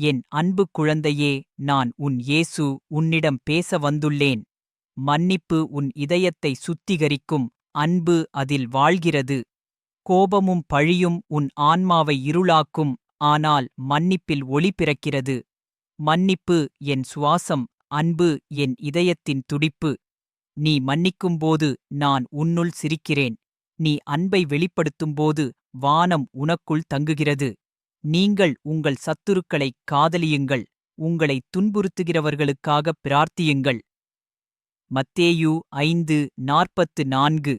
என் அன்பு குழந்தையே நான் உன் இயேசு உன்னிடம் பேச வந்துள்ளேன். மன்னிப்பு உன் இதயத்தை சுத்திகரிக்கும். அன்பு அதில் வாழ்கிறது. கோபமும் பழியும் உன் ஆன்மாவை இருளாக்கும். ஆனால் மன்னிப்பில் ஒளி பிறக்கிறது. மன்னிப்பு என் சுவாசம். அன்பு என் இதயத்தின் துடிப்பு. நீ மன்னிக்கும்போது நான் உன்னுள் சிரிக்கிறேன். நீ அன்பை வெளிப்படுத்தும்போது வானம் உனக்குள் தங்குகிறது. நீங்கள் உங்கள் சத்துருக்களைக் காதலியுங்கள் உங்களை துன்புறுத்துகிறவர்களுக்காக பிரார்த்தியுங்கள். மத்தேயு ஐந்து நாற்பத்து நான்கு.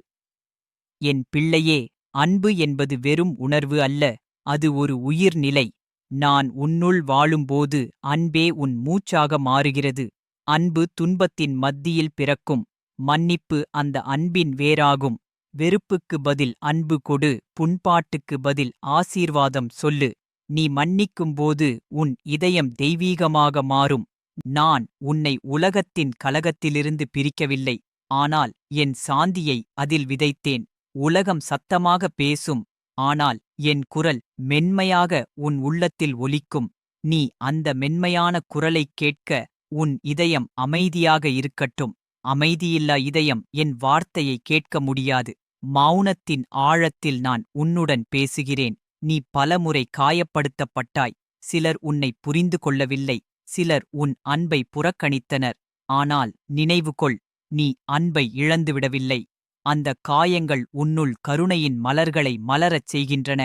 என் பிள்ளையே அன்பு என்பது வெறும் உணர்வு அல்ல அது ஒரு உயிர்நிலை நான் உன்னுள் வாழும்போது அன்பே உன் மூச்சாக மாறுகிறது. அன்பு துன்பத்தின் மத்தியில் பிறக்கும். மன்னிப்பு அந்த அன்பின் வேறாகும் வெறுப்புக்கு பதில் அன்பு கொடு புண்பாட்டுக்கு பதில் ஆசீர்வாதம் சொல்லு. நீ மன்னிக்கும்போது உன் இதயம் தெய்வீகமாக மாறும். நான் உன்னை உலகத்தின் கலகத்திலிருந்து பிரிக்கவில்லை. ஆனால் என் சாந்தியை அதில் விதைத்தேன். உலகம் சத்தமாக பேசும். ஆனால் என் குரல் மென்மையாக உன் உள்ளத்தில் ஒலிக்கும். நீ அந்த மென்மையான குரலைக் கேட்க உன் இதயம் அமைதியாக இருக்கட்டும். அமைதியில்லா இதயம் என் வார்த்தையை கேட்க முடியாது. மௌனத்தின் ஆழத்தில் நான் உன்னுடன் பேசுகிறேன். நீ பலமுறை காயப்படுத்தப்பட்டாய். சிலர் உன்னை புரிந்து கொள்ளவில்லை. சிலர் உன் அன்பை புறக்கணித்தனர். ஆனால் நினைவுகொள் நீ அன்பை இழந்துவிடவில்லை. அந்த காயங்கள் உன்னுள் கருணையின் மலர்களை மலரச் செய்கின்றன.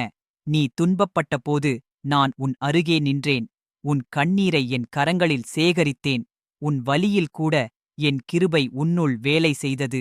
நீ துன்பப்பட்டபோது நான் உன் அருகே நின்றேன். உன் கண்ணீரை என் கரங்களில் சேகரித்தேன். உன் வலியில் கூட என் கிருபை உன்னுள் வேலை செய்தது.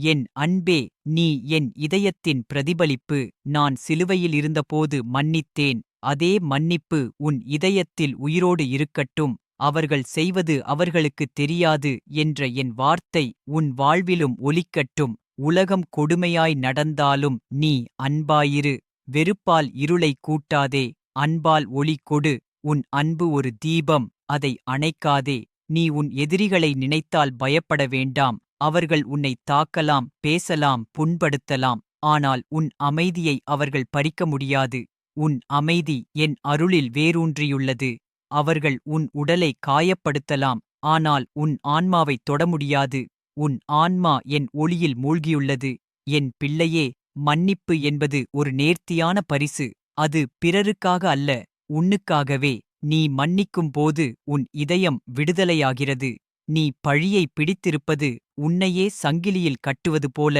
என் அன்பே நீ என் இதயத்தின் பிரதிபலிப்பு. நான் சிலுவையில் இருந்தபோது மன்னித்தேன். அதே மன்னிப்பு உன் இதயத்தில் உயிரோடு இருக்கட்டும். அவர்கள் செய்வது அவர்களுக்குத் தெரியாது என்ற என் வார்த்தை உன் வாழ்விலும் ஒலிக்கட்டும். உலகம் கொடுமையாய் நடந்தாலும் நீ அன்பாயிரு. வெறுப்பால் இருளை கூட்டாதே. அன்பால் ஒளி கொடு. உன் அன்பு ஒரு தீபம். அதை அணைக்காதே. நீ உன் எதிரிகளை நினைத்தால் பயப்பட வேண்டாம். அவர்கள் உன்னை தாக்கலாம் பேசலாம் புண்படுத்தலாம். ஆனால் உன் அமைதியை அவர்கள் பறிக்க முடியாது. உன் அமைதி என் அருளில் வேரூன்றியுள்ளது. அவர்கள் உன் உடலை காயப்படுத்தலாம். ஆனால் உன் ஆன்மாவைத் தொட முடியாது. உன் ஆன்மா என் ஒளியில் மூழ்கியுள்ளது. என் பிள்ளையே மன்னிப்பு என்பது ஒரு நேர்த்தியான பரிசு. அது பிறருக்காக அல்ல உன்னுக்காகவே. நீ மன்னிக்கும் போது உன் இதயம் விடுதலையாகிறது. நீ பழியை பிடித்திருப்பது உன்னையே சங்கிலியில் கட்டுவது போல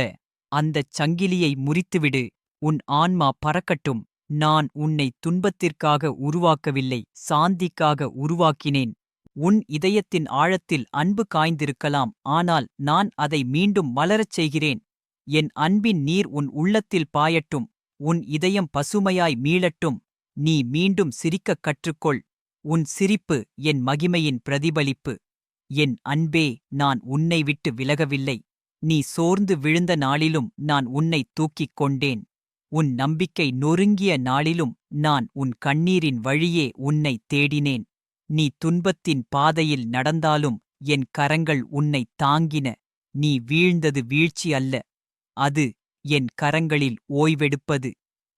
அந்தச் சங்கிலியை முறித்துவிடு. உன் ஆன்மா பறக்கட்டும். நான் உன்னை துன்பத்திற்காக உருவாக்கவில்லை சாந்திக்காக உருவாக்கினேன். உன் இதயத்தின் ஆழத்தில் அன்பு காய்ந்திருக்கலாம் ஆனால் நான் அதை மீண்டும் மலரச் செய்கிறேன். என் அன்பின் நீர் உன் உள்ளத்தில் பாயட்டும். உன் இதயம் பசுமையாய் மீளட்டும். நீ மீண்டும் சிரிக்கக் கற்றுக்கொள். உன் சிரிப்பு என் மகிமையின் பிரதிபலிப்பு. என் அன்பே நான் உன்னை விட்டு விலகவில்லை. நீ சோர்ந்து விழுந்த நாளிலும் நான் உன்னை தூக்கிக் கொண்டேன். உன் நம்பிக்கை நொறுங்கிய நாளிலும் நான் உன் கண்ணீரின் வழியே உன்னை தேடினேன். நீ துன்பத்தின் பாதையில் நடந்தாலும் என் கரங்கள் உன்னை தாங்கின. நீ வீழ்ந்தது வீழ்ச்சி அல்ல. அது என் கரங்களில் ஓய்வெடுப்பது.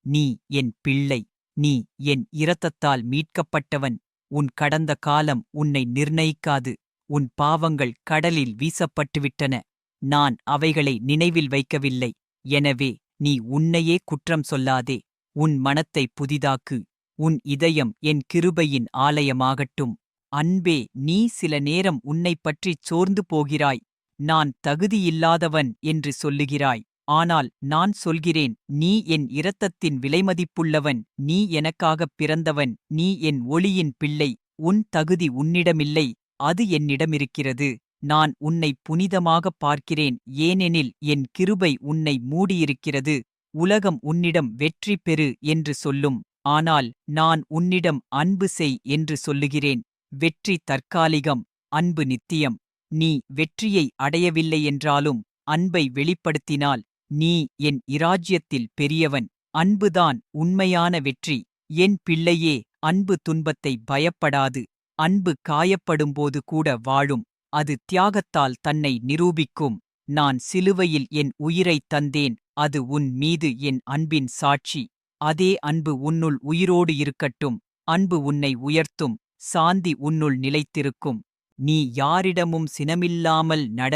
நீ என் பிள்ளை. நீ என் இரத்தத்தால் மீட்கப்பட்டவன். உன் கடந்த காலம் உன்னை நிர்ணயிக்காது. உன் பாவங்கள் கடலில் வீசப்பட்டுவிட்டன. நான் அவைகளை நினைவில் வைக்கவில்லை. எனவே நீ உன்னையே குற்றம் சொல்லாதே. உன் மனத்தை புதிதாக்கு. உன் இதயம் என் கிருபையின் ஆலயமாகட்டும். அன்பே நீ சில நேரம் உன்னைப் பற்றிச் சோர்ந்து போகிறாய். நான் தகுதியில்லாதவன் என்று சொல்லுகிறாய். ஆனால் நான் சொல்கிறேன் நீ என் இரத்தத்தின் விலைமதிப்புள்ளவன். நீ எனக்காகப் பிறந்தவன். நீ என் ஒளியின் பிள்ளை. உன் தகுதி உன்னிடமில்லை. அது என்னிடமிருக்கிறது. நான் உன்னை புனிதமாகப் பார்க்கிறேன். ஏனெனில் என் கிருபை உன்னை மூடியிருக்கிறது. உலகம் உன்னிடம் வெற்றி பெறு என்று சொல்லும். ஆனால் நான் உன்னிடம் அன்பு செய் என்று சொல்லுகிறேன். வெற்றி தற்காலிகம் அன்பு நித்தியம். நீ வெற்றியை அடையவில்லை என்றாலும் அன்பை வெளிப்படுத்தினால் நீ என் இராஜ்யத்தில் பெரியவன். அன்புதான் உண்மையான வெற்றி. என் பிள்ளையே அன்பு துன்பத்தை பயப்படாது. அன்பு காயப்படும்போது கூட வாழும். அது தியாகத்தால் தன்னை நிரூபிக்கும். நான் சிலுவையில் என் உயிரைத் தந்தேன். அது உன் மீது என் அன்பின் சாட்சி. அதே அன்பு உன்னுள் உயிரோடு இருக்கட்டும். அன்பு உன்னை உயர்த்தும். சாந்தி உன்னுள் நிலைத்திருக்கும். நீ யாரிடமும் சினமில்லாமல் நட.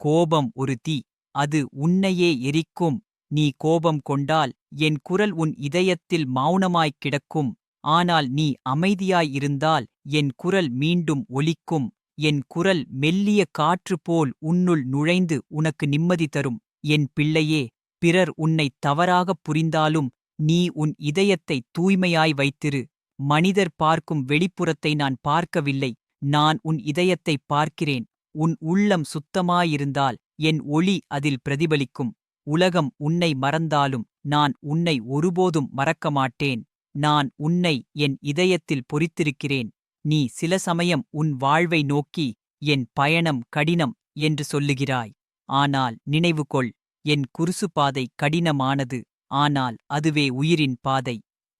கோபம் ஒரு தீ. அது உன்னையே எரிக்கும். நீ கோபம் கொண்டால் என் குரல் உன் இதயத்தில் மௌனமாய்க் கிடக்கும். ஆனால் நீ அமைதியாயிருந்தால் என் குரல் மீண்டும் ஒலிக்கும் என் குரல் மெல்லிய காற்று போல் உன்னுள் நுழைந்து உனக்கு நிம்மதி தரும். என் பிள்ளையே பிறர் உன்னை தவறாகப் புரிந்தாலும் நீ உன் இதயத்தை தூய்மையாய் வைத்திரு. மனிதர் பார்க்கும் வெளிப்புறத்தை நான் பார்க்கவில்லை நான் உன் இதயத்தை பார்க்கிறேன். உன் உள்ளம் சுத்தமாயிருந்தால் என் ஒளி அதில் பிரதிபலிக்கும். உலகம் உன்னை மறந்தாலும் நான் உன்னை ஒருபோதும் மறக்க மாட்டேன் நான் உன்னை என் இதயத்தில் பொறித்திருக்கிறேன். நீ சில சமயம் உன் வாழ்வை நோக்கி என் பயணம் கடினம் என்று சொல்லுகிறாய். ஆனால் நினைவு கொள் என் குருசு பாதை கடினமானது ஆனால் அதுவே உயிரின் பாதை.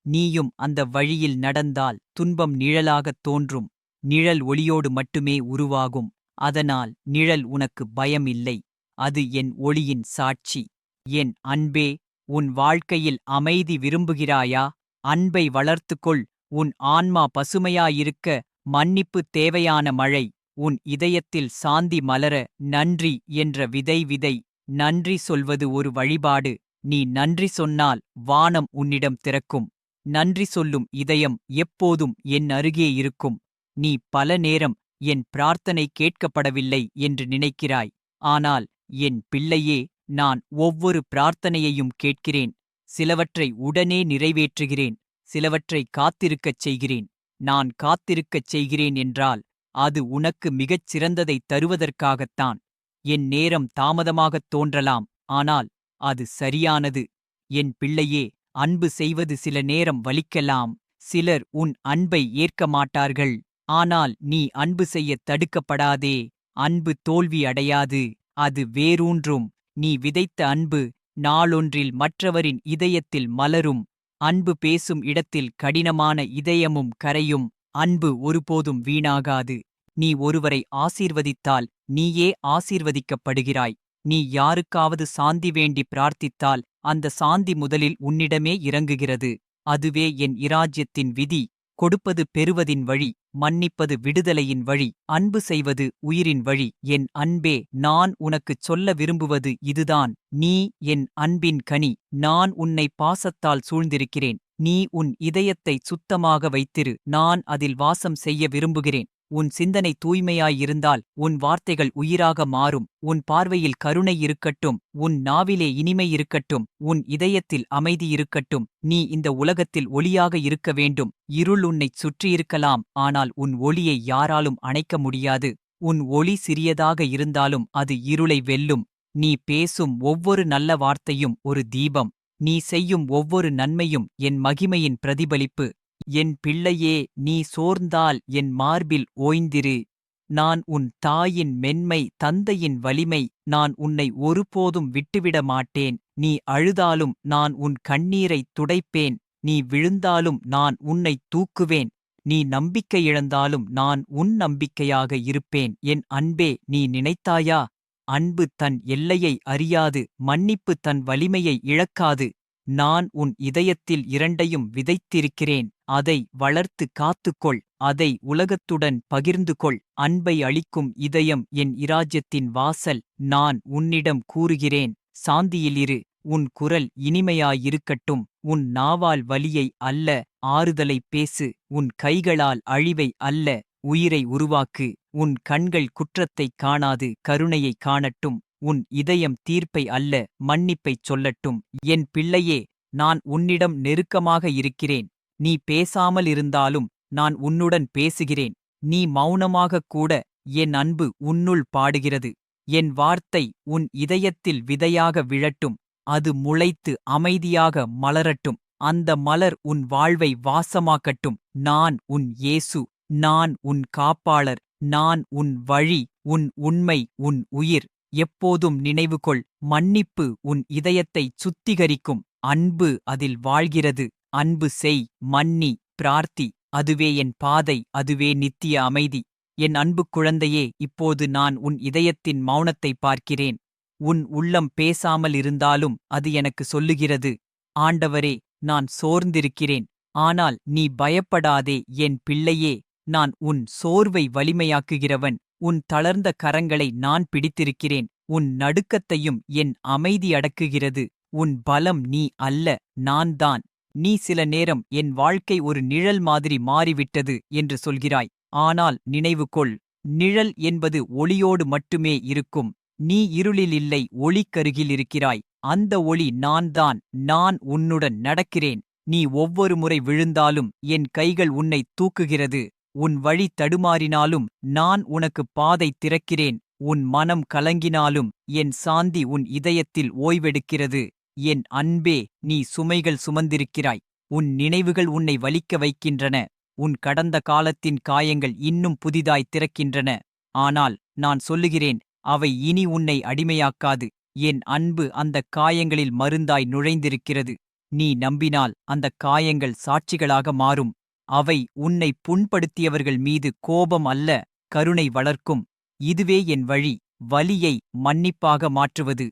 நீயும் அந்த வழியில் நடந்தால் துன்பம் நிழலாகத் தோன்றும் நிழல் ஒளியோடு மட்டுமே உருவாகும் அதனால் நிழல் உனக்கு பயம் இல்லை அது என் ஒளியின் சாட்சி. என் அன்பே உன் வாழ்க்கையில் அமைதி விரும்புகிறாயா? அன்பை வளர்த்துக்கொள். உன் ஆன்மா பசுமையாயிருக்க மன்னிப்பு தேவையான மழை. உன் இதயத்தில் சாந்தி மலர நன்றி என்ற விதை விதை. நன்றி சொல்வது ஒரு வழிபாடு. நீ நன்றி சொன்னால் வானம் உன்னிடம் திறக்கும். நன்றி சொல்லும் இதயம் எப்போதும் என் அருகே இருக்கும். நீ பல நேரம் என் பிரார்த்தனை கேட்கப்படவில்லை என்று நினைக்கிறாய். ஆனால் என் பிள்ளையே நான் ஒவ்வொரு பிரார்த்தனையையும் கேட்கிறேன். சிலவற்றை உடனே நிறைவேற்றுகிறேன் சிலவற்றை காத்திருக்கச் செய்கிறேன். நான் காத்திருக்கச் செய்கிறேன் என்றால் அது உனக்கு மிகச் சிறந்ததை தருவதற்காகத்தான். என் நேரம் தாமதமாகத் தோன்றலாம் ஆனால் அது சரியானது. என் பிள்ளையே அன்பு செய்வது சில நேரம் வலிக்கலாம் சிலர் உன் அன்பை ஏற்க மாட்டார்கள். ஆனால் நீ அன்பு செய்யத் தடுக்கப்படாதே அன்பு தோல்வி அடையாது அது வேரூன்றும். நீ விதைத்த அன்பு நாளொன்றில் மற்றவரின் இதயத்தில் மலரும் அன்பு பேசும் இடத்தில் கடினமான இதயமும் கரையும் அன்பு ஒருபோதும் வீணாகாது. நீ ஒருவரை ஆசீர்வதித்தால் நீயே ஆசீர்வதிக்கப்படுகிறாய். நீ யாருக்காவது சாந்தி வேண்டி பிரார்த்தித்தால் அந்த சாந்தி முதலில் உன்னிடமே இறங்குகிறது. அதுவே என் இராஜ்யத்தின் விதி. கொடுப்பது பெறுவதின் வழி மன்னிப்பது விடுதலையின் வழி அன்பு செய்வது உயிரின் வழி. என் அன்பே நான் உனக்குச் சொல்ல விரும்புவது இதுதான். நீ என் அன்பின் கனி நான் உன்னை பாசத்தால் சூழ்ந்திருக்கிறேன். நீ உன் இதயத்தை சுத்தமாக வைத்திரு. நான் அதில் வாசம் செய்ய விரும்புகிறேன். உன் சிந்தனை தூய்மையாயிருந்தால் உன் வார்த்தைகள் உயிராக மாறும் உன் பார்வையில் கருணை இருக்கட்டும் உன் நாவிலே இனிமை இருக்கட்டும் உன் இதயத்தில் அமைதி இருக்கட்டும் நீ இந்த உலகத்தில் ஒளியாக இருக்க வேண்டும் இருள் உன்னைச் சுற்றியிருக்கலாம் ஆனால் உன் ஒளியை யாராலும் அணைக்க முடியாது உன் ஒளி சிறியதாக இருந்தாலும் அது இருளை வெல்லும் நீ பேசும் ஒவ்வொரு நல்ல வார்த்தையும் ஒரு தீபம் நீ செய்யும் ஒவ்வொரு நன்மையும் என் மகிமையின் பிரதிபலிப்பு. என் பிள்ளையே நீ சோர்ந்தால் என் மார்பில் ஓய்ந்திரு. நான் உன் தாயின் மென்மை தந்தையின் வலிமை நான் உன்னை ஒருபோதும் விட்டுவிட மாட்டேன். நீ அழுதாலும் நான் உன் கண்ணீரைத் துடைப்பேன். நீ விழுந்தாலும் நான் உன்னைத் தூக்குவேன். நீ நம்பிக்கை இழந்தாலும் நான் உன் நம்பிக்கையாக இருப்பேன். என் அன்பே நீ நினைத்தாயா? அன்பு தன் எல்லையை அறியாது மன்னிப்பு தன் வலிமையை இழக்காது. நான் உன் இதயத்தில் இரண்டையும் விதைத்திருக்கிறேன். அதை வளர்த்து காத்துக்கொள். அதை உலகத்துடன் பகிர்ந்து கொள் அன்பை அளிக்கும் இதயம் என் இராஜ்யத்தின் வாசல். நான் உன்னிடம் கூறுகிறேன். சாந்தியிலிரு. உன் குரல் இனிமையாயிருக்கட்டும். உன் நாவால் வலியை அல்ல. ஆறுதலை பேசு. உன் கைகளால் அழிவை அல்ல. உயிரை உருவாக்கு. உன் கண்கள் குற்றத்தைக் காணாது. கருணையைக் காணட்டும். உன் இதயம் தீர்ப்பை அல்ல மன்னிப்பைச் சொல்லட்டும். என் பிள்ளையே நான் உன்னிடம் நெருக்கமாக இருக்கிறேன். நீ பேசாமல் இருந்தாலும் நான் உன்னுடன் பேசுகிறேன். நீ மௌனமாகக் கூட என் அன்பு உன்னுள் பாடுகிறது. என் வார்த்தை உன் இதயத்தில் விதையாக விழட்டும். அது முளைத்து அமைதியாக மலரட்டும். அந்த மலர் உன் வாழ்வை வாசமாக்கட்டும். நான் உன் இயேசு நான் உன் காப்பாளர் நான் உன் வழி உன் உண்மை உன் உயிர். எப்போதும் நினைவுகொள் மன்னிப்பு உன் இதயத்தைச் சுத்திகரிக்கும். அன்பு அதில் வாழ்கிறது. அன்பு செய் மன்னி பிரார்த்தி. அதுவே என் பாதை அதுவே நித்திய அமைதி. என் அன்பு குழந்தையே இப்போது நான் உன் இதயத்தின் மௌனத்தை பார்க்கிறேன். உன் உள்ளம் பேசாமல் இருந்தாலும் அது எனக்கு சொல்லுகிறது. ஆண்டவரே நான் சோர்ந்திருக்கிறேன். ஆனால் நீ பயப்படாதே என் பிள்ளையே. நான் உன் சோர்வை வலிமையாக்குகிறவன். உன் தளர்ந்த கரங்களை நான் பிடித்திருக்கிறேன். உன் நடுக்கத்தையும் என் அமைதி அடக்குகிறது. உன் பலம் நீ அல்ல நான் தான். நீ சில நேரம் என் வாழ்க்கை ஒரு நிழல் மாதிரி மாறிவிட்டது என்று சொல்கிறாய். ஆனால் நினைவுகொள் நிழல் என்பது ஒளியோடு மட்டுமே இருக்கும். நீ இருளில் இல்லை ஒளிக்கருகில் இருக்கிறாய். அந்த ஒளி நான் தான் நான் உன்னுடன் நடக்கிறேன். நீ ஒவ்வொரு முறை விழுந்தாலும் என் கைகள் உன்னை தூக்குகிறது. உன் வழி தடுமாறினாலும் நான் உனக்கு பாதை திறக்கிறேன். உன் மனம் கலங்கினாலும் என் சாந்தி உன் இதயத்தில் ஓய்வெடுக்கிறது. என் அன்பே நீ சுமைகள் சுமந்திருக்கிறாய். உன் நினைவுகள் உன்னை வலிக்க வைக்கின்றன. உன் கடந்த காலத்தின் காயங்கள் இன்னும் புதிதாய் திறக்கின்றன. ஆனால் நான் சொல்லுகிறேன் அவை இனி உன்னை அடிமையாக்காது. என் அன்பு அந்தக் காயங்களில் மருந்தாய் நுழைந்திருக்கிறது. நீ நம்பினால் அந்தக் காயங்கள் சாட்சிகளாக மாறும். அவை உன்னை புண்படுத்தியவர்கள் மீது கோபம் அல்ல கருணை வளர்க்கும். இதுவே என் வழி வலியை மன்னிப்பாக மாற்றுவது.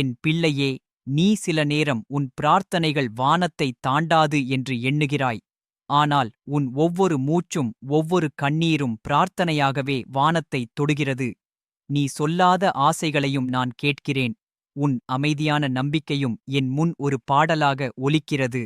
என் பிள்ளையே நீ சில நேரம் உன் பிரார்த்தனைகள் வானத்தை தாண்டாது என்று எண்ணுகிறாய். ஆனால் உன் ஒவ்வொரு மூச்சும் ஒவ்வொரு கண்ணீரும் பிரார்த்தனையாகவே வானத்தை தொடுகிறது. நீ சொல்லாத ஆசைகளையும் நான் கேட்கிறேன். உன் அமைதியான நம்பிக்கையும் என் முன் ஒரு பாடலாக ஒலிக்கிறது.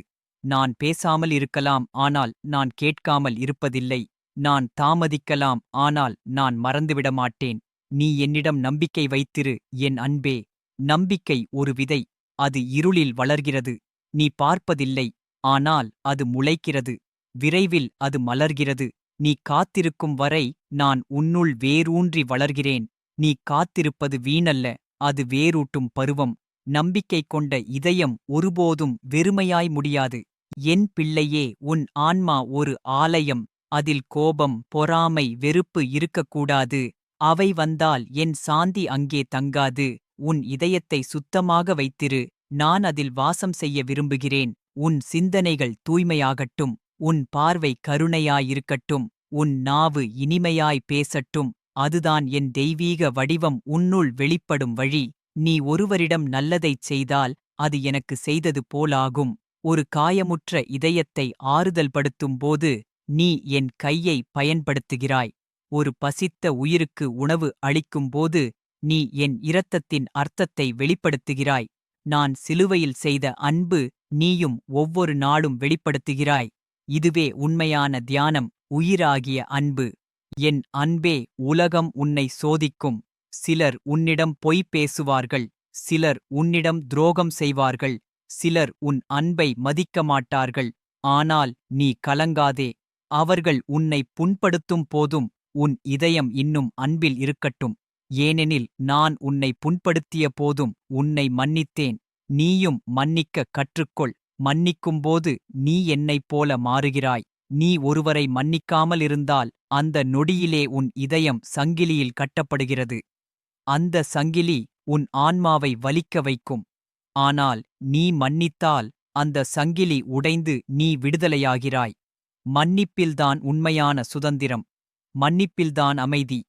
நான் பேசாமல் இருக்கலாம் ஆனால் நான் கேட்காமல் இருப்பதில்லை. நான் தாமதிக்கலாம் ஆனால் நான் மறந்துவிட மாட்டேன். நீ என்னிடம் நம்பிக்கை வைத்திரு என் அன்பே. நம்பிக்கை ஒரு விதை அது இருளில் வளர்கிறது. நீ பார்ப்பதில்லை ஆனால் அது முளைக்கிறது. விரைவில் அது மலர்கிறது. நீ காத்திருக்கும் வரை நான் உன்னுள் வேரூன்றி வளர்கிறேன். நீ காத்திருப்பது வீணல்ல அது வேரூட்டும் பருவம். நம்பிக்கை கொண்ட இதயம் ஒருபோதும் வெறுமையாய் முடியாது. என் பிள்ளையே உன் ஆன்மா ஒரு ஆலயம் அதில் கோபம் பொறாமை வெறுப்பு இருக்கக்கூடாது. அவை வந்தால் என் சாந்தி அங்கே தங்காது. உன் இதயத்தை சுத்தமாக வைத்திரு. நான் அதில் வாசம் செய்ய விரும்புகிறேன். உன் சிந்தனைகள் தூய்மையாகட்டும். உன் பார்வை கருணையாயிருக்கட்டும். உன் நாவு இனிமையாய் பேசட்டும். அதுதான் என் தெய்வீக வடிவம். உன்னுள் வெளிப்படும் வழி. நீ ஒருவரிடம் நல்லதைச் செய்தால் அது எனக்கு செய்தது போலாகும். ஒரு காயமுற்ற இதயத்தை ஆறுதல் படுத்தும்போது நீ என் கையை பயன்படுத்துகிறாய். ஒரு பசித்த உயிருக்கு உணவு அளிக்கும்போது நீ என் இரத்தத்தின் அர்த்தத்தை வெளிப்படுத்துகிறாய். நான் சிலுவையில் செய்த அன்பு நீயும் ஒவ்வொரு நாளும் வெளிப்படுத்துகிறாய். இதுவே உண்மையான தியானம் உயிராகிய அன்பு. என் அன்பே உலகம் உன்னை சோதிக்கும். சிலர் உன்னிடம் பொய் பேசுவார்கள் சிலர் உன்னிடம் துரோகம் செய்வார்கள். சிலர் உன் அன்பை மதிக்க மாட்டார்கள் ஆனால் நீ கலங்காதே. அவர்கள் உன்னை புண்படுத்தும் போதும் உன் இதயம் இன்னும் அன்பில் இருக்கட்டும். ஏனெனில் நான் உன்னை புண்படுத்திய போதும் உன்னை மன்னித்தேன். நீயும் மன்னிக்க கற்றுக்கொள். மன்னிக்கும்போது நீ என்னைப் போல மாறுகிறாய். நீ ஒருவரை மன்னிக்காமல் இருந்தால் அந்த நொடியிலே உன் இதயம் சங்கிலியில் கட்டப்படுகிறது. அந்த சங்கிலி உன் ஆன்மாவை வலிக்க வைக்கும். ஆனால் நீ மன்னித்தால் அந்த சங்கிலி உடைந்து நீ விடுதலையாகிறாய். மன்னிப்பில்தான் உண்மையான சுதந்திரம். மன்னிப்பில்தான் அமைதி.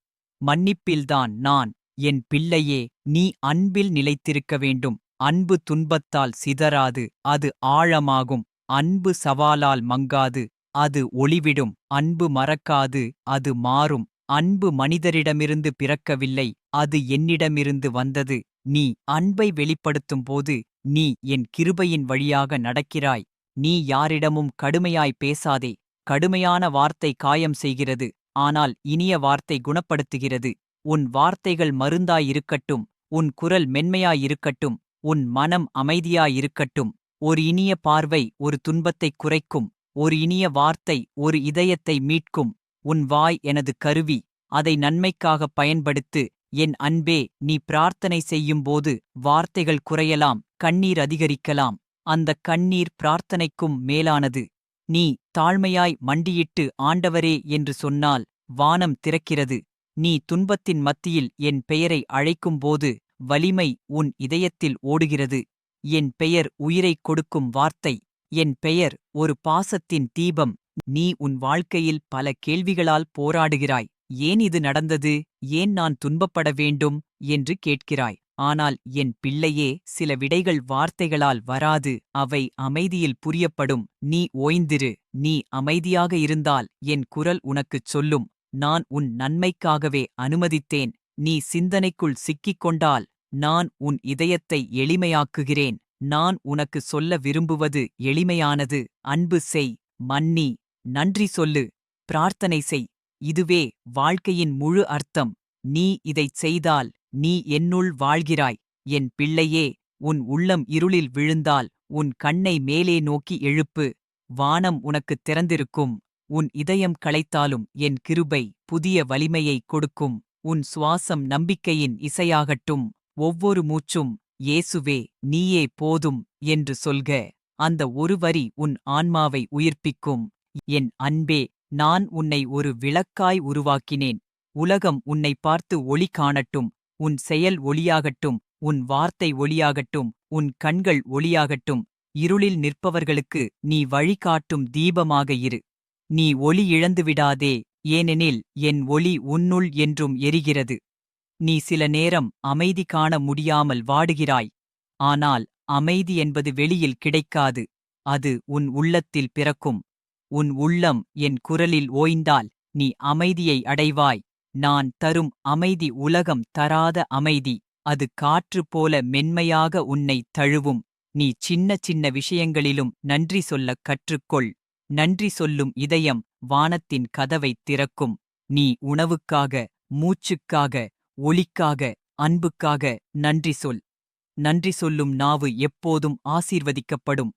மன்னிப்பில்தான் நான் என் பிள்ளையே நீ அன்பில் நிலைத்திருக்க வேண்டும். அன்பு துன்பத்தால் சிதறாது அது ஆழமாகும். அன்பு சவாலால் மங்காது அது ஒளிவிடும். அன்பு மறக்காது அது மாறும். அன்பு மனிதரிடமிருந்து பிறக்கவில்லை அது என்னிடமிருந்து வந்தது. நீ அன்பை வெளிப்படுத்தும்போது நீ என் கிருபையின் வழியாக நடக்கிறாய். நீ யாரிடமும் கடுமையாய் பேசாதே. கடுமையான வார்த்தை காயம் செய்கிறது. ஆனால் இனிய வார்த்தை குணப்படுத்துகிறது. உன் வார்த்தைகள் மருந்தாயிருக்கட்டும். உன் குரல் மென்மையாயிருக்கட்டும். உன் மனம் அமைதியாயிருக்கட்டும். ஒரு இனிய பார்வை ஒரு துன்பத்தைக் குறைக்கும். ஒரு இனிய வார்த்தை ஒரு இதயத்தை மீட்கும். உன் வாய் எனது கருவி. அதை நன்மைக்காகப் பயன்படுத்து. என் அன்பே நீ பிரார்த்தனை செய்யும்போது வார்த்தைகள் குறையலாம் கண்ணீர் அதிகரிக்கலாம். அந்த கண்ணீர் பிரார்த்தனைக்கும் மேலானது. நீ தாழ்மையாய் மண்டியிட்டு ஆண்டவரே என்று சொன்னால் வானம் திறக்கிறது. நீ துன்பத்தின் மத்தியில் என் பெயரை அழைக்கும்போது வலிமை உன் இதயத்தில் ஓடுகிறது. என் பெயர் உயிரைக் கொடுக்கும் வார்த்தை. என் பெயர் ஒரு பாசத்தின் தீபம். நீ உன் வாழ்க்கையில் பல கேள்விகளால் போராடுகிறாய். ஏன் இது நடந்தது? ஏன் நான் துன்பப்பட வேண்டும்? என்று கேட்கிறாய். ஆனால் என் பிள்ளையே சில விடைகள் வார்த்தைகளால் வராது. அவை அமைதியில் புரியப்படும். நீ ஓய்ந்திரு. நீ அமைதியாக இருந்தால் என் குரல் உனக்குச் சொல்லும். நான் உன் நன்மைக்காகவே அனுமதித்தேன். நீ சிந்தனைக்குள் சிக்கிக் கொண்டால் நான் உன் இதயத்தை எளிமையாக்குகிறேன். நான் உனக்கு சொல்ல விரும்புவது எளிமையானது. அன்பு செய். மன்னி. நன்றி சொல்லு. பிரார்த்தனை செய். இதுவே வாழ்க்கையின் முழு அர்த்தம். நீ இதைச் செய்தால் நீ என்னுள் வாழ்கிறாய். என் பிள்ளையே உன் உள்ளம் இருளில் விழுந்தால் உன் கண்ணை மேலே நோக்கி எழுப்பு. வானம் உனக்குத் திறந்திருக்கும். உன் இதயம் களைத்தாலும் என் கிருபை புதிய வலிமையை கொடுக்கும். உன் சுவாசம் நம்பிக்கையின் இசையாகட்டும். ஒவ்வொரு மூச்சும் இயேசுவே நீயே போதும் என்று சொல்க. அந்த ஒரு வரி உன் ஆன்மாவை உயிர்ப்பிக்கும். என் அன்பே நான் உன்னை ஒரு விளக்காய் உருவாக்கினேன். உலகம் உன்னை பார்த்து ஒளி காணட்டும். உன் செயல் ஒளியாகட்டும். உன் வார்த்தை ஒளியாகட்டும். உன் கண்கள் ஒளியாகட்டும். இருளில் நிற்பவர்களுக்கு நீ வழிகாட்டும் தீபமாக இரு. நீ ஒளி இழந்துவிடாதே. ஏனெனில் என் ஒளி உன்னுள் என்றும் எரிகிறது. நீ சில நேரம் அமைதி காண முடியாமல் வாடுகிறாய். ஆனால் அமைதி என்பது வெளியில் கிடைக்காது. அது உன் உள்ளத்தில் பிறக்கும். உன் உள்ளம் என் குரலில் ஓய்ந்தால் நீ அமைதியை அடைவாய். நான் தரும் அமைதி உலகம் தராத அமைதி. அது காற்று போல மென்மையாக உன்னை தழுவும். நீ சின்ன சின்ன விஷயங்களிலும் நன்றி சொல்லக் கற்றுக்கொள். நன்றி சொல்லும் இதயம் வானத்தின் கதவைத் திறக்கும். நீ உணவுக்காக மூச்சுக்காக ஒளிக்காக அன்புக்காக நன்றி சொல். நன்றி சொல்லும் நாவு எப்போதும் ஆசீர்வதிக்கப்படும்.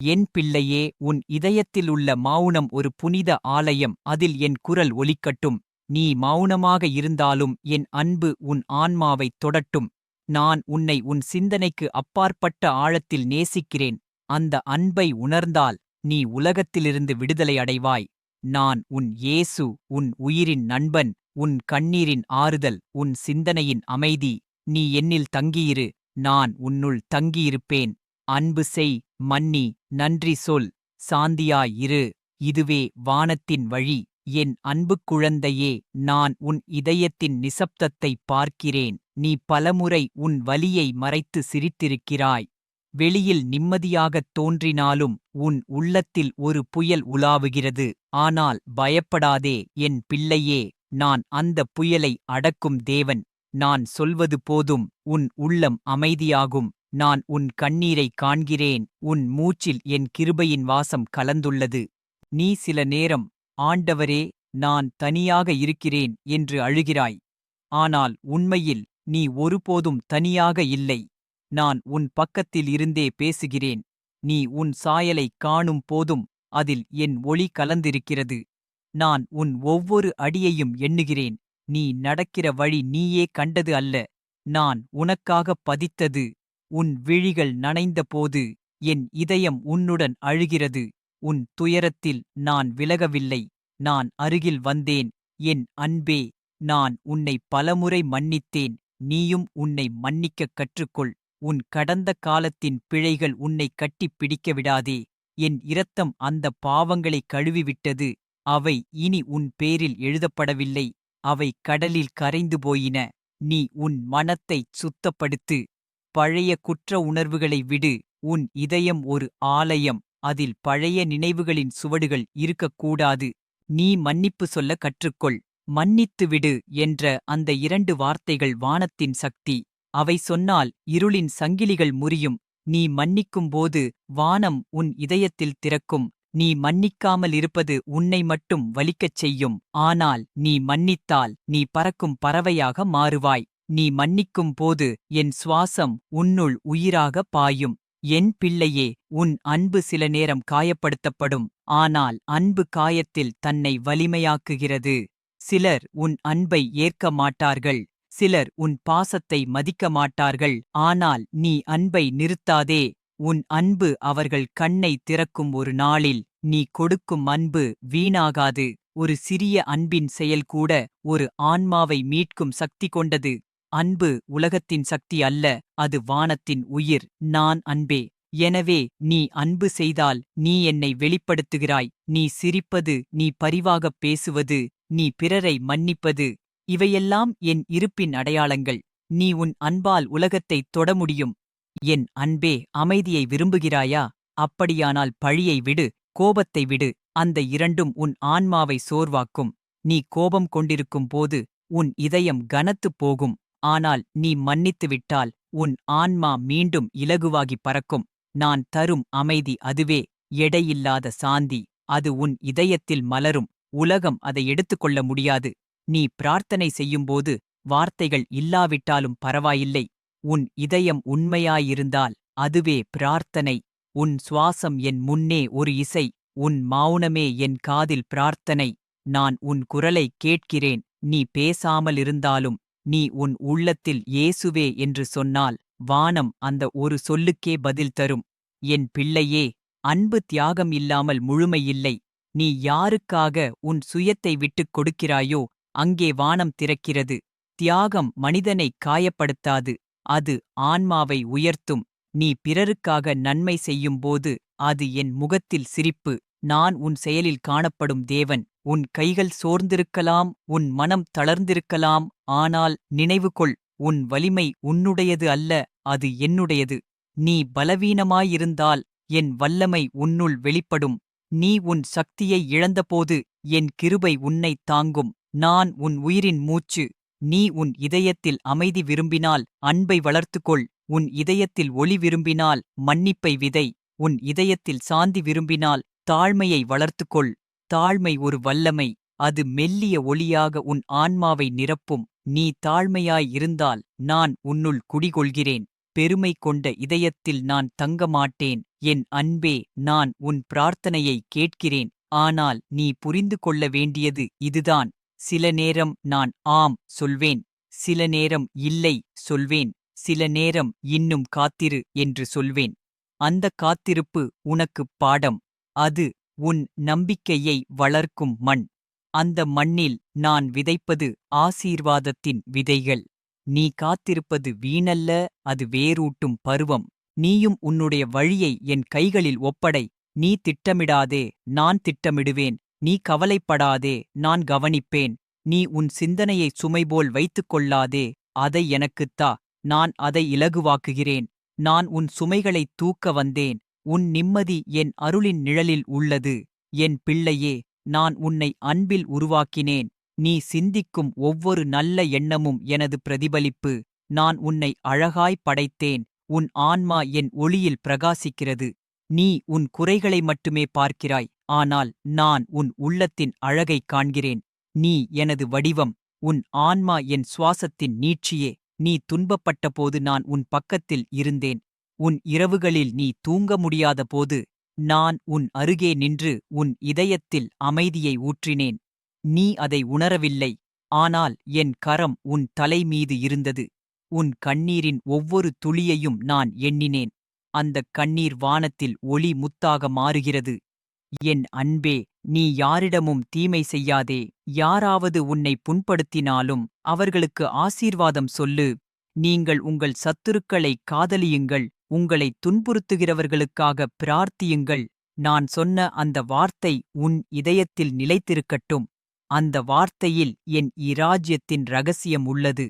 என் பிள்ளையே உன் இதயத்தில் உள்ள மௌனம் ஒரு புனித ஆலயம் அதில் என் குரல் ஒலிக்கட்டும். நீ மௌனமாக இருந்தாலும் என் அன்பு உன் ஆன்மாவைத் தொடட்டும். நான் உன்னை உன் சிந்தனைக்கு அப்பாற்பட்ட ஆழத்தில் நேசிக்கிறேன். அந்த அன்பை உணர்ந்தால் நீ உலகத்திலிருந்து விடுதலை அடைவாய். நான் உன் இயேசு உன் உயிரின் நண்பன் உன் கண்ணீரின் ஆறுதல் உன் சிந்தனையின் அமைதி. நீ என்னில் தங்கியிரு நான் உன்னுள் தங்கியிருப்பேன். அன்பு செய் மன்னி நன்றி சொல். சாந்தியாய் இரு. இதுவே வானத்தின் வழி. என் அன்புக் குழந்தையே நான் உன் இதயத்தின் நிசப்தத்தை பார்க்கிறேன். நீ பலமுறை உன் வலியை மறைத்து சிரித்திருக்கிறாய். வெளியில் நிம்மதியாகத் தோன்றினாலும் உன் உள்ளத்தில் ஒரு புயல் உலாவுகிறது. ஆனால் பயப்படாதே என் பிள்ளையே நான் அந்த புயலை அடக்கும் தேவன். நான் சொல்வது போதும் உன் உள்ளம் அமைதியாகும். நான் உன் கண்ணீரை காண்கிறேன் உன் மூச்சில் என் கிருபையின் வாசம் கலந்துள்ளது. நீ சில நேரம் ஆண்டவரே நான் தனியாக இருக்கிறேன் என்று அழுகிறாய். ஆனால் உண்மையில் நீ ஒருபோதும் தனியாக இல்லை. நான் உன் பக்கத்தில் இருந்தே பேசுகிறேன். நீ உன் சாயலைக் காணும் போதும் அதில் என் ஒளி கலந்திருக்கிறது. நான் உன் ஒவ்வொரு அடியையும் எண்ணுகிறேன். நீ நடக்கிற வழி நீயே கண்டது அல்ல. நான் உனக்காகப் பதித்தது. உன் விழிகள் நனைந்தபோது என் இதயம் உன்னுடன் அழுகிறது. உன் துயரத்தில் நான் விலகவில்லை. நான் அருகில் வந்தேன். என் அன்பே நான் உன்னை பலமுறை மன்னித்தேன். நீயும் உன்னை மன்னிக்கக் கற்றுக்கொள். உன் கடந்த காலத்தின் பிழைகள் உன்னை கட்டிப் பிடிக்க விடாதே. என் இரத்தம் அந்த பாவங்களை கழுவிவிட்டது. அவை இனி உன் பேரில் எழுதப்படவில்லை. அவை கடலில் கரைந்து போயின. நீ உன் மனத்தைச் சுத்தப்படுத்து. பழைய குற்ற உணர்வுகளை விடு. உன் இதயம் ஒரு ஆலயம். அதில் பழைய நினைவுகளின் சுவடுகள் இருக்கக்கூடாது. நீ மன்னிப்பு சொல்ல கற்றுக்கொள். மன்னித்துவிடு என்ற அந்த இரண்டு வார்த்தைகள் வானத்தின் சக்தி. அவை சொன்னால் இருளின் சங்கிலிகள் முறியும். நீ மன்னிக்கும்போது வானம் உன் இதயத்தில் திறக்கும். நீ மன்னிக்காமல் இருப்பது உன்னை மட்டும் வலிக்கச் செய்யும். ஆனால் நீ மன்னித்தால் நீ பறக்கும் பறவையாக மாறுவாய். நீ மன்னிக்கும் போது என் சுவாசம் உன்னுள் உயிராக பாயும். என் பிள்ளையே உன் அன்பு சில நேரம் காயப்படுத்தப்படும். ஆனால் அன்பு காயத்தில் தன்னை வலிமையாக்குகிறது. சிலர் உன் அன்பை ஏற்க மாட்டார்கள். சிலர் உன் பாசத்தை மதிக்க மாட்டார்கள். ஆனால் நீ அன்பை நிறுத்தாதே. உன் அன்பு அவர்கள் கண்ணை திறக்கும் ஒரு நாளில் நீ கொடுக்கும் அன்பு வீணாகாது. ஒரு சிறிய அன்பின் செயல் கூட ஒரு ஆன்மாவை மீட்கும் சக்தி கொண்டது. அன்பு உலகத்தின் சக்தி அல்ல அது வானத்தின் உயிர் நான் அன்பே. எனவே நீ அன்பு செய்தால் நீ என்னை வெளிப்படுத்துகிறாய் நீ சிரிப்பது நீ பரிவாகப் பேசுவது நீ பிறரை மன்னிப்பது இவையெல்லாம் என் இருப்பின் அடையாளங்கள். நீ உன் அன்பால் உலகத்தைத் தொட முடியும். என் அன்பே அமைதியை விரும்புகிறாயா? அப்படியானால் பழியை விடு கோபத்தை விடு அந்த இரண்டும் உன் ஆன்மாவை சோர்வாக்கும். நீ கோபம் கொண்டிருக்கும் போது உன் இதயம் கனத்துப் போகும். ஆனால் நீ மன்னித்து விட்டால் உன் ஆன்மா மீண்டும் இலகுவாகி பறக்கும். நான் தரும் அமைதி அதுவே. எடையில்லாத சாந்தி. அது உன் இதயத்தில் மலரும். உலகம் அதை எடுத்துக்கொள்ள முடியாது. நீ பிரார்த்தனை செய்யும்போது வார்த்தைகள் இல்லாவிட்டாலும் பரவாயில்லை. உன் இதயம் உண்மையாயிருந்தால் அதுவே பிரார்த்தனை. உன் சுவாசம் என் முன்னே ஒரு இசை. உன் மௌனமே என் காதில் பிரார்த்தனை. நான் உன் குரலை கேட்கிறேன். நீ பேசாமலிருந்தாலும் நீ உன் உள்ளத்தில் இயேசுவே என்று சொன்னால் வானம் அந்த ஒரு சொல்லுக்கே பதில் தரும். என் பிள்ளையே அன்பு தியாகம் இல்லாமல் முழுமையில்லை. நீ யாருக்காக உன் சுயத்தை விட்டுக் கொடுக்கிறாயோ அங்கே வானம் திறக்கிறது. தியாகம் மனிதனை காயப்படுத்தாது. அது ஆன்மாவை உயர்த்தும். நீ பிறருக்காக நன்மை செய்யும்போது அது என் முகத்தில் சிரிப்பு. நான் உன் செயலில் காணப்படும் தேவன். உன் கைகள் சோர்ந்திருக்கலாம் உன் மனம் தளர்ந்திருக்கலாம் ஆனால் நினைவு கொள் உன் வலிமை உன்னுடையது அல்ல அது என்னுடையது. நீ பலவீனமாயிருந்தால் என் வல்லமை உன்னுள் வெளிப்படும். நீ உன் சக்தியை இழந்தபோது என் கிருபை உன்னைத் தாங்கும். நான் உன் உயிரின் மூச்சு நீ உன் இதயத்தில் அமைதி விரும்பினால் அன்பை வளர்த்துக்கொள். உன் இதயத்தில் ஒளி விரும்பினால் மன்னிப்பை விதை. உன் இதயத்தில் சாந்தி விரும்பினால் தாழ்மையை வளர்த்துக்கொள். தாழ்மை ஒரு வல்லமை அது மெல்லிய ஒளியாக உன் ஆன்மாவை நிரப்பும். நீ தாழ்மையாயிருந்தால் நான் உன்னுள் குடிகொள்கிறேன். பெருமை கொண்ட இதயத்தில் நான் தங்க மாட்டேன் என் அன்பே நான் உன் பிரார்த்தனையை கேட்கிறேன். ஆனால் நீ புரிந்து கொள்ள வேண்டியது இதுதான். சில நேரம் நான் ஆம் சொல்வேன். சில நேரம் இல்லை சொல்வேன். சில நேரம் இன்னும் காத்திரு என்று சொல்வேன். அந்த காத்திருப்பு உனக்குப் பாடம். அது உன் நம்பிக்கையை வளர்க்கும் மண். அந்த மண்ணில் நான் விதைப்பது ஆசீர்வாதத்தின் விதைகள். நீ காத்திருப்பது வீணல்ல அது வேரூட்டும் பருவம். நீயும் உன்னுடைய வழியை என் கைகளில் ஒப்படை. நீ திட்டமிடாதே நான் திட்டமிடுவேன். நீ கவலைப்படாதே நான் கவனிப்பேன். நீ உன் சிந்தனையை சுமைபோல் வைத்துக் கொள்ளாதே அதை எனக்குத் தா. நான் அதை இலகுவாக்குகிறேன். நான் உன் சுமைகளைத் தூக்க வந்தேன். உன் நிம்மதி என் அருளின் நிழலில் உள்ளது. என் பிள்ளையே நான் உன்னை அன்பில் உருவாக்கினேன். நீ சிந்திக்கும் ஒவ்வொரு நல்ல எண்ணமும் எனது பிரதிபலிப்பு. நான் உன்னை அழகாய் படைத்தேன். உன் ஆன்மா என் ஒளியில் பிரகாசிக்கிறது. நீ உன் குறைகளை மட்டுமே பார்க்கிறாய். ஆனால் நான் உன் உள்ளத்தின் அழகைக் காண்கிறேன். நீ எனது வடிவம். உன் ஆன்மா என் சுவாசத்தின் நீட்சியே. நீ துன்பப்பட்டபோது நான் உன் பக்கத்தில் இருந்தேன். உன் இரவுகளில் நீ தூங்க முடியாத போது நான் உன் அருகே நின்று உன் இதயத்தில் அமைதியை ஊற்றினேன். நீ அதை உணரவில்லை. ஆனால் என் கரம் உன் தலை மீது இருந்தது. உன் கண்ணீரின் ஒவ்வொரு துளியையும் நான் எண்ணினேன். அந்தக் கண்ணீர் வானத்தில் ஒளி முத்தாக மாறுகிறது. என் அன்பே நீ யாரிடமும் தீமை செய்யாதே. யாராவது உன்னை புண்படுத்தினாலும் அவர்களுக்கு ஆசீர்வாதம் சொல்லு. நீங்கள் உங்கள் சத்துருக்களை காதலியுங்கள். உங்களை துன்புறுத்துகிறவர்களுக்காக பிரார்த்தியுங்கள். நான் சொன்ன அந்த வார்த்தை உன் இதயத்தில் நிலைத்திருக்கட்டும். அந்த வார்த்தையில் என் இராஜ்யத்தின் ரகசியம் உள்ளது.